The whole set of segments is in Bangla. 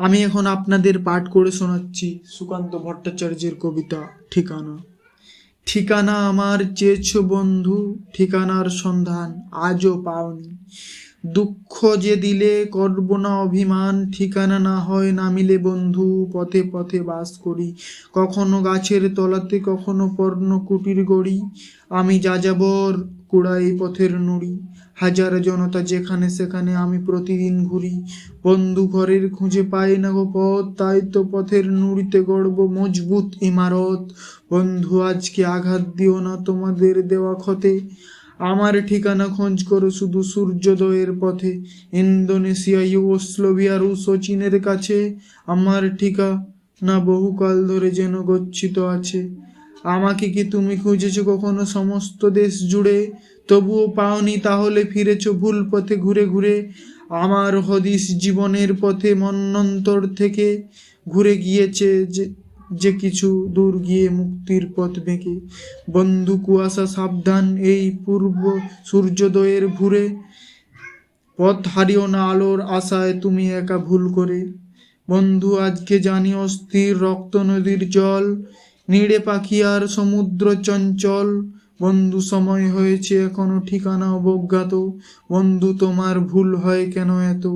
আমি এখন আপনাদের পাঠ করে শোনাচ্ছি সুকান্ত ভট্টাচার্যের কবিতা, ঠিকানা। ঠিকানা আমার চেয়েছ বন্ধু, ঠিকানার সন্ধান আজও পাওনি। দুঃখ যে দিলে করব না অভিমান, ঠিকানা না হয় না মিলে বন্ধু, পথে পথে বাস করি। কখনো গাছের তলাতে, কখনো পর্ণ কুটির গড়ি। আমি যাযাবর কুড়াই পথের নুড়ি, হাজার জনতা যেখানে সেখানে আমি প্রতিদিন ঘুরি। বন্ধু ঘরের খুঁজে পাই না গো পথ, তাই তো পথের নুড়িতে গড়ব মজবুত ইমারত। বন্ধু, আজকে আঘাত দিও না তোমাদের দেওয়া ক্ষতে। আমার ঠিকানা খোঁজ করো শুধু সূর্যোদয়ের পথে। ইন্দোনেশিয়া ইউগোস্লোভিয়া রুশ ও চীনের কাছে। আমার ঠিকানা বহুকাল ধরে যেন গচ্ছিত আছে। আমাকে কি তুমি খুঁজেছো কখনো সমস্ত দেশ জুড়ে? তবুও পাওনি তাহলে ফিরেছো ভুল পথে ঘুরে ঘুরে। আমার হদিস জীবনের পথে মন্নন্তর থেকে ঘুরে গিয়েছে যে যে কিছু দূর গিয়ে মুক্তির পথ বেঁকে। বন্ধু কুয়াশা সাবধান এই পূর্ব সূর্যোদয়ের ভুরে। পথ হারিও না আলোর আশায় তুমি একা ভুল করে। বন্ধু, আজকে জানি অস্থির রক্ত নদীর জল। নিড়ে পাখি আর সমুদ্র চঞ্চল। বন্ধু, সময় হয়েছে এখনও, ঠিকানা অবজ্ঞাত। বন্ধু, তোমার ভুল হয় কেন এত?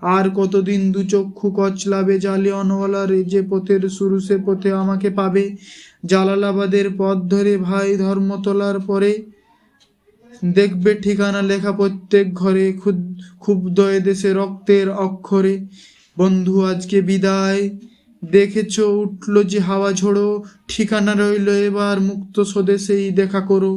আর কতদিন দু চক্ষু কচলাবে জালিয়ানওয়ালার যে পথের শুরু সে পথে আমাকে পাবে। জালালাবাদের পথ ধরে ভাই ধর্মতলার পরে দেখবে ঠিকানা লেখা প্রত্যেক ঘরে খুদ ক্ষুব্ধ দেশে রক্তের অক্ষরে। বন্ধু, আজকে বিদায়। দেখেছ উঠল যে হাওয়া ঝোড়ো ঠিকানা রইল এবার মুক্ত স্বদেশেই দেখা করো।